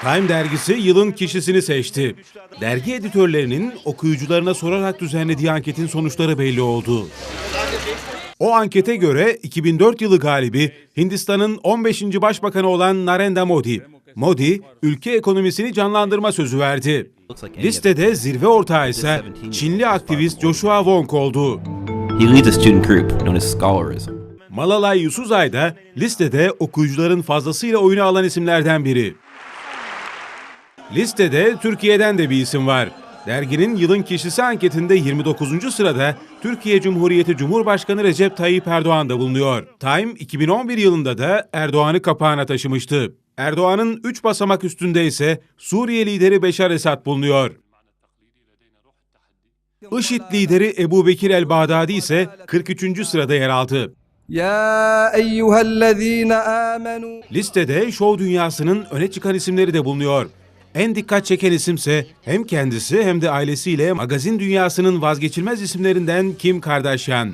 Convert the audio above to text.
Time dergisi yılın kişisini seçti. Dergi editörlerinin okuyucularına sorarak düzenlediği anketin sonuçları belli oldu. O ankete göre 2004 yılı galibi Hindistan'ın 15. başbakanı olan Narendra Modi. Modi, ülke ekonomisini canlandırma sözü verdi. Listede zirve ortağı ise Çinli aktivist Joshua Wong oldu. Malalay Yousafzai da listede okuyucuların fazlasıyla oyunu alan isimlerden biri. Listede Türkiye'den de bir isim var. Derginin yılın kişisi anketinde 29. sırada Türkiye Cumhuriyeti Cumhurbaşkanı Recep Tayyip Erdoğan da bulunuyor. Time 2011 yılında da Erdoğan'ı kapağına taşımıştı. Erdoğan'ın 3 basamak üstünde ise Suriye lideri Beşar Esad bulunuyor. IŞİD lideri Ebu Bekir el-Bağdadi ise 43. sırada yer aldı. Ya eyyühellezine amenu. Listede şov dünyasının öne çıkan isimleri de bulunuyor. En dikkat çeken isimse hem kendisi hem de ailesiyle magazin dünyasının vazgeçilmez isimlerinden Kim Kardashian.